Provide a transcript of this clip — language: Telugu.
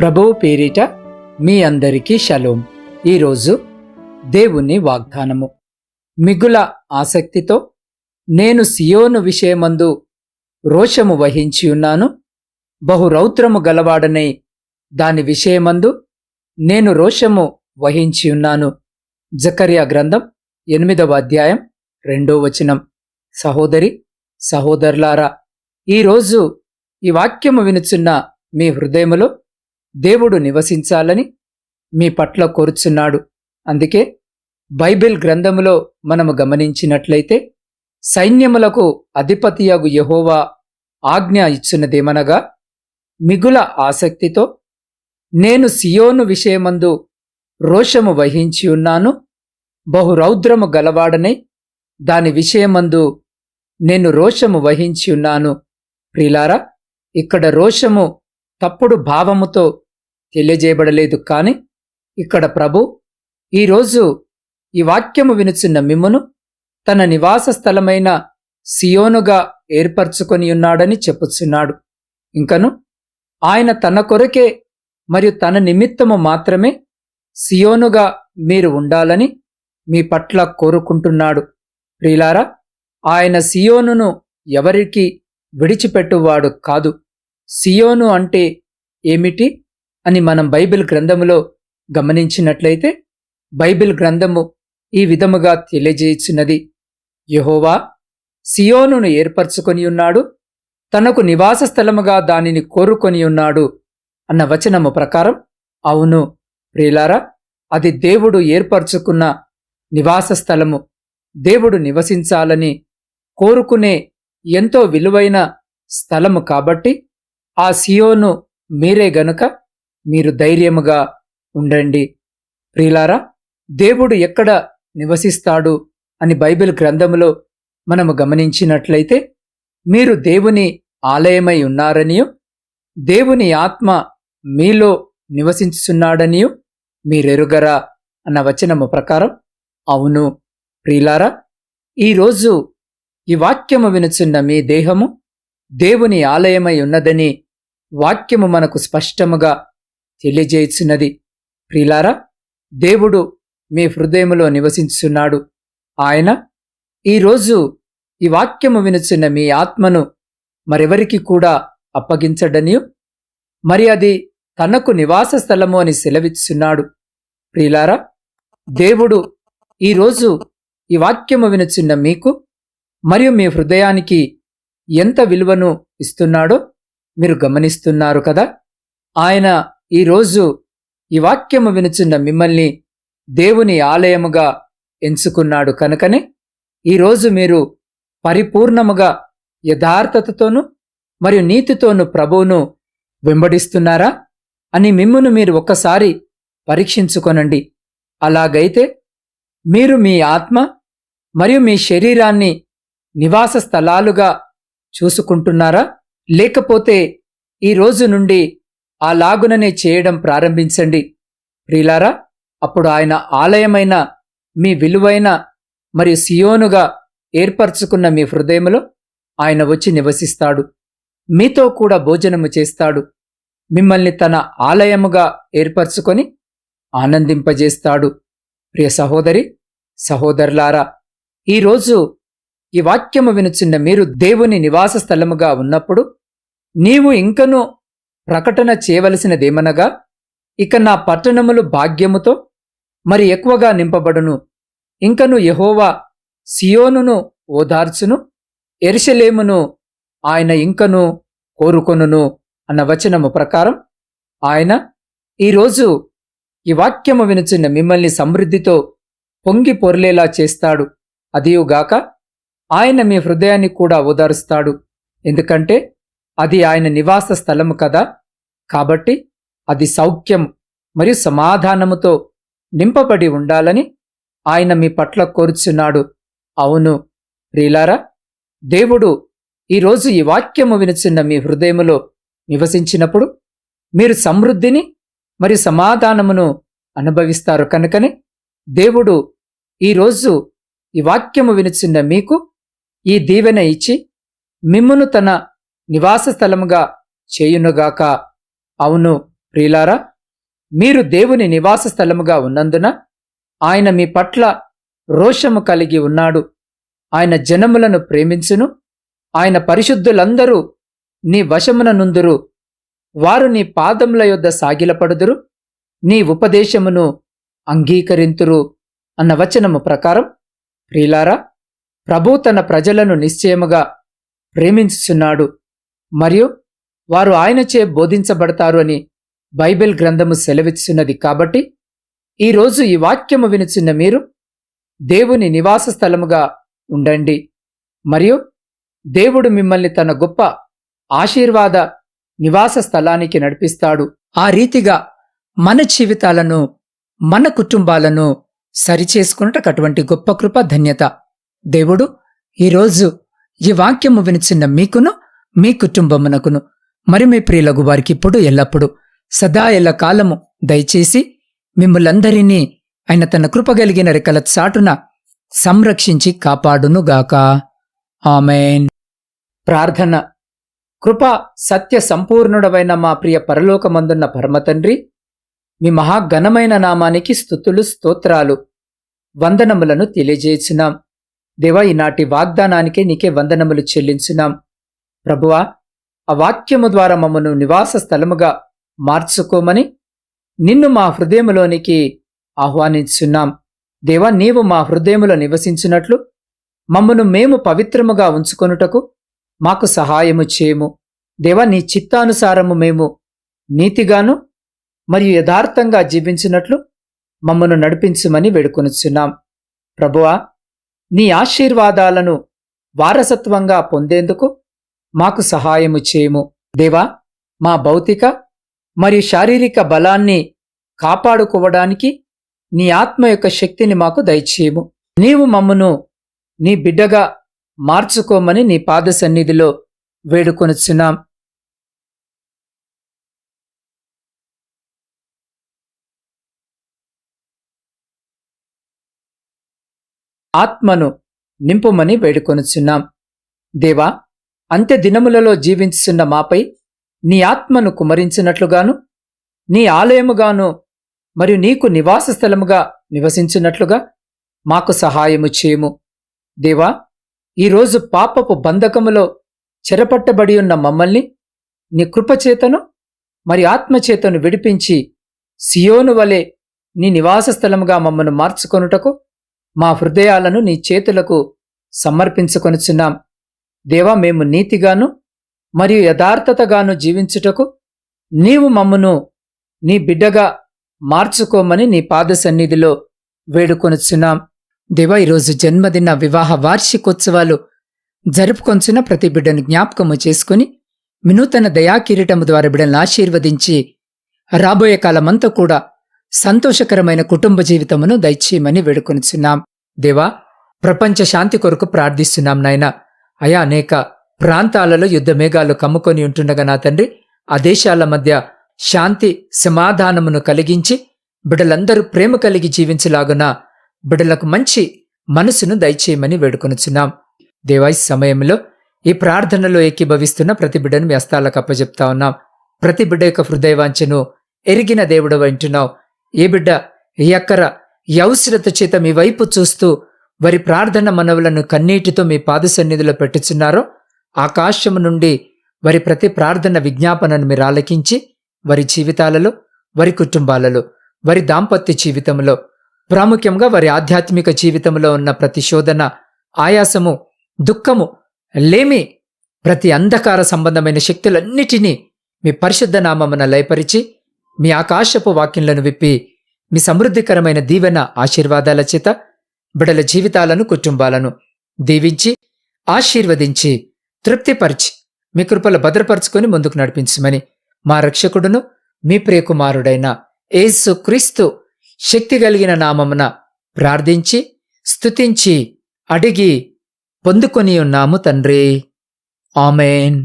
ప్రభువు పేరిట మీ అందరికీ షలోం. ఈరోజు దేవుని వాగ్దానము. మిగుల ఆసక్తితో నేను సియోను విషయమందు రోషము వహించి ఉన్నాను. బహు రౌద్రము గలవాడనై దాని విషయమందు నేను రోషము వహించి ఉన్నాను. జకర్యా గ్రంథం ఎనిమిదవ అధ్యాయం రెండో వచనం. సహోదరి సహోదరులారా ఈరోజు ఈ వాక్యము వినుచున్న మీ హృదయములో దేవుడు నివసించాలని మీ పట్ల కోరుచున్నాడు. అందుకే బైబిల్ గ్రంథములో మనము గమనించినట్లయితే సైన్యములకు అధిపతియగు యహోవా ఆజ్ఞ ఇచ్చినదేమనగా మిగుల ఆసక్తితో నేను సియోను విషయమందు రోషము వహించి ఉన్నాను బహు రౌద్రము గలవాడనై దాని విషయమందు నేను రోషము వహించి ఉన్నాను. ప్రిలారా ఇక్కడ రోషము తప్పుడు భావముతో తెలియజేయబడలేదు కాని ఇక్కడ ప్రభు ఈరోజు ఈ వాక్యము వినుచున్న మిమ్మును తన నివాస స్థలమైన సియోనుగా ఏర్పరచుకొని ఉన్నాడని చెప్పుచున్నాడు. ఇంకను ఆయన తన కొరకే మరియు తన నిమిత్తము మాత్రమే సియోనుగా మీరు ఉండాలని మీ పట్ల కోరుకుంటున్నాడు. ప్రియులారా ఆయన సియోనును ఎవరికి విడిచిపెట్టువాడు కాదు. సియోను అంటే ఏమిటి అని మనం బైబిల్ గ్రంథములో గమనించినట్లయితే బైబిల్ గ్రంథము ఈ విధముగా తెలియజేయించినది యహోవా సియోనును ఏర్పరచుకొని ఉన్నాడు తనకు నివాస స్థలముగా దానిని కోరుకొని ఉన్నాడు అన్న వచనము ప్రకారం అవును ప్రియులారా అది దేవుడు ఏర్పరచుకున్న నివాస స్థలము. దేవుడు నివసించాలని కోరుకునే ఎంతో విలువైన స్థలము కాబట్టి ఆ సియోను మీరే గనుక మీరు ధైర్యముగా ఉండండి. ప్రియులారా దేవుడు ఎక్కడ నివసిస్తాడు అని బైబిల్ గ్రంథములో మనము గమనించినట్లయితే మీరు దేవుని ఆలయమై ఉన్నారనియు దేవుని ఆత్మ మీలో నివసించుచున్నాడనియు మీరెరుగరా అన్న వచనము ప్రకారం అవును. ప్రియులారా ఈరోజు ఈ వాక్యము వినుచున్న మీ దేహము దేవుని ఆలయమై ఉన్నదని వాక్యము మనకు స్పష్టముగా తెలియజేయుచున్నది. ప్రిలారా దేవుడు మీ హృదయములో నివసించున్నాడు ఆయన ఈరోజు ఈ వాక్యము వినుచున్న మీ ఆత్మను మరెవరికి కూడా అప్పగించడనియు? మరి అది తనకు నివాస స్థలము అని సెలవిచ్చున్నాడు ప్రియులారా దేవుడు ఈరోజు ఈ వాక్యము వినుచున్న మీకు మరియు మీ హృదయానికి ఎంత విలువను ఇస్తున్నాడో మీరు గమనిస్తున్నారు కదా? ఆయన ఈరోజు ఈ వాక్యము వినుచున్న మిమ్మల్ని దేవుని ఆలయముగా ఎంచుకున్నాడు కనుకనే ఈరోజు మీరు పరిపూర్ణముగా యథార్థతతోనూ మరియు నీతితోనూ ప్రభువును వెంబడిస్తున్నారా? అని మిమ్మును మీరు ఒక్కసారి పరీక్షించుకొనండి. అలాగైతే మీరు మీ ఆత్మ మరియు మీ శరీరాన్ని నివాస స్థలాలుగా చూసుకుంటున్నారా? లేకపోతే ఈ రోజు నుండి ఆ లాగుననే చేయడం ప్రారంభించండి. ప్రియులారా అప్పుడు ఆయన ఆలయమైన మీ విలువైన మరియు సియోనుగా ఏర్పరచుకున్న మీ హృదయములో ఆయన వచ్చి నివసిస్తాడు. మీతో కూడా భోజనము చేస్తాడు. మిమ్మల్ని తన ఆలయముగా ఏర్పరచుకొని ఆనందింపజేస్తాడు. ప్రియ సహోదరి సహోదరులారా ఈరోజు ఈ వాక్యము వినుచున్న మీరు దేవుని నివాస స్థలముగా ఉన్నప్పుడు నీవు ఇంకనూ ప్రకటన చేయవలసినదేమనగా ఇక నా పట్టణములు భాగ్యముతో మరి ఎక్కువగా నింపబడును. ఇంకను యహోవా సియోనును ఓదార్చును ఎరిశలేమును ఆయన ఇంకను కోరుకొనును అన్న వచనము ప్రకారం ఆయన ఈరోజు ఈ వాక్యము వినుచున్న మిమ్మల్ని సమృద్ధితో పొంగి పొర్లేలా చేస్తాడు. అదియుగాక ఆయన మీ హృదయాన్ని కూడా ఓదారుస్తాడు. ఎందుకంటే అది ఆయన నివాస స్థలము కదా. కాబట్టి అది సౌఖ్యం మరియు సమాధానముతో నింపబడి ఉండాలని ఆయన మీ పట్ల కోరుచున్నాడు. అవును ప్రియులారా దేవుడు ఈరోజు ఈ వాక్యము వినుచున్న మీ హృదయములో నివసించినప్పుడు మీరు సమృద్ధిని మరి సమాధానమును అనుభవిస్తారు కనుకనే దేవుడు ఈరోజు ఈ వాక్యము వినుచున్న మీకు ఈ దీవెన ఇచ్చి మిమ్మును తన నివాస స్థలముగా చేయునుగాక. అవును ప్రియులారా మీరు దేవుని నివాస స్థలముగా ఉన్నందున ఆయన మీ పట్ల రోషము కలిగి ఉన్నాడు. ఆయన జనములను ప్రేమించును. ఆయన పరిశుద్ధులందరూ నీ వశమున నుందురు. వారు నీ పాదముల యొద్ద సాగిలపడుదురు. నీ ఉపదేశమును అంగీకరింతురు అన్న వచనము ప్రకారం ప్రియులారా ప్రభు తన ప్రజలను నిశ్చయముగా ప్రేమించుచున్నాడు. మరియు వారు ఆయనచే బోధించబడతారు అని బైబిల్ గ్రంథము సెలవిస్తున్నది కాబట్టి ఈరోజు ఈ వాక్యము వినుచున్న మీరు దేవుని నివాస స్థలముగా ఉండండి. మరియు దేవుడు మిమ్మల్ని తన గొప్ప ఆశీర్వాద నివాస స్థలానికి నడిపిస్తాడు. ఆ రీతిగా మన జీవితాలను మన కుటుంబాలను సరిచేసుకున్నటకు అటువంటి గొప్ప కృప ధన్యత దేవుడు ఈరోజు ఈ వాక్యము వినిచిన్న మీకును మీ కుటుంబమునకును మరి మీ ప్రియులగు వారికి ఇప్పుడు ఎల్లప్పుడు సదా ఎల్ల కాలము దయచేసి మిమ్మలందరినీ ఆయన తన కృపగలిగిన రెక్కల చాటున సంరక్షించి కాపాడునుగాక. ఆమెన్. ప్రార్థన. కృప సత్య సంపూర్ణుడవైన మా ప్రియ పరలోకమందున్న పరమతండ్రి మీ మహాఘనమైన నామానికి స్థుతులు స్తోత్రాలు వందనములను తెలియజేసినాం దేవా ఈనాటి వాగ్దానానికి నీకే వందనములు చెల్లించున్నాం. ప్రభువా ఆ వాక్యము ద్వారా మమ్మను నివాస స్థలముగా మార్చుకోమని నిన్ను మా హృదయములోనికి ఆహ్వానించున్నాం. దేవా నీవు మా హృదయములో నివసించినట్లు మమ్మను మేము పవిత్రముగా ఉంచుకొనుటకు మాకు సహాయము చేయము. దేవా నీ చిత్తానుసారము మేము నీతిగాను మరియు యథార్థంగా జీవించినట్లు మమ్మను నడిపించుమని వేడుకొనుచున్నాం. ప్రభువా నీ ఆశీర్వాదాలను వారసత్వంగా పొందేందుకు మాకు సహాయము చేయము. దేవా మా భౌతిక మరియు శారీరక బలాన్ని కాపాడుకోవడానికి నీ ఆత్మ యొక్క శక్తిని మాకు దయచేయము. నీవు మమ్మను నీ బిడ్డగా మార్చుకోమని నీ పాద సన్నిధిలో వేడుకొనుచున్నాం. ఆత్మను నింపుమని వేడుకొనుచున్నాం. దేవా అంత్య దినములలో జీవించుచున్న మాపై నీ ఆత్మను కుమరించినట్లుగాను నీ ఆలయముగాను మరియు నీకు నివాస స్థలముగా నివసించినట్లుగా మాకు సహాయము చేయము. దేవా ఈరోజు పాపపు బంధకములో చెరపట్టబడి ఉన్న మమ్మల్ని నీ కృపచేతను మరి ఆత్మచేతను విడిపించి సియోను వలె నీ నివాస స్థలముగా మమ్మను మార్చుకొనుటకు మా హృదయాలను నీ చేతులకు సమర్పించుకొనుచున్నాం. దేవా మేము నీతిగాను మరియు యథార్థతగాను జీవించుటకు నీవు మమ్మను నీ బిడ్డగా మార్చుకోమని నీ పాద సన్నిధిలో వేడుకొనుచున్నాం. దేవా ఈరోజు జన్మదిన వివాహ వార్షికోత్సవాలు జరుపుకొంచున్న ప్రతి బిడ్డను జ్ఞాపకము చేసుకుని వినూతన దయాకిరీటము ద్వారా బిడ్డలను ఆశీర్వదించి రాబోయే కాలమంతా కూడా సంతోషకరమైన కుటుంబ జీవితమును దయచేయమని వేడుకొనిచున్నాం. దేవా ప్రపంచ శాంతి కొరకు ప్రార్థిస్తున్నాం నాయన. అయా అనేక ప్రాంతాలలో యుద్ధ మేఘాలు కమ్ముకొని ఉంటుండగా నా తండ్రి ఆ దేశాల మధ్య శాంతి సమాధానమును కలిగించి బిడ్డలందరూ ప్రేమ కలిగి జీవించలాగున బిడ్డలకు మంచి మనసును దయచేయమని వేడుకొనుచున్నాం. దేవాయి సమయంలో ఈ ప్రార్థనలో ఏకీభవిస్తున్న ప్రతి బిడ్డను వ్యస్తాలకు అప్పజెప్తా ఉన్నాం. ప్రతి బిడ్డ యొక్క హృదయవాంఛను ఎరిగిన దేవుడు వింటున్నావు ఏ బిడ్డ ఈ అక్కర యౌశ్రత చేత మీ వైపు చూస్తూ వారి ప్రార్థన మనవులను కన్నీటితో మీ పాద సన్నిధిలో పెట్టుచున్నారో ఆకాశము నుండి వారి ప్రతి ప్రార్థన విజ్ఞాపనను మీరు ఆలకించి వారి జీవితాలలో వారి కుటుంబాలలో వారి దాంపత్య జీవితంలో ప్రాముఖ్యంగా వారి ఆధ్యాత్మిక జీవితంలో ఉన్న ప్రతి శోధన ఆయాసము దుఃఖము లేమి ప్రతి అంధకార సంబంధమైన శక్తులన్నిటినీ మీ పరిశుద్ధ నామమున లయపరిచి మీ ఆకాశపు వాక్యంలను విప్పి మీ సమృద్ధికరమైన దీవెన ఆశీర్వాదాల చేత బిడల జీవితాలను కుటుంబాలను దీవించి ఆశీర్వదించి తృప్తిపరిచి మీ కృపల భద్రపరుచుకొని ముందుకు నడిపించమని మా రక్షకుడును మీ ప్రియకుమారుడైన ఏసు క్రీస్తు శక్తి కలిగిన నామమున ప్రార్థించి స్తుతించి అడిగి పొందుకొని ఉన్నాము తండ్రి. ఆమెన్.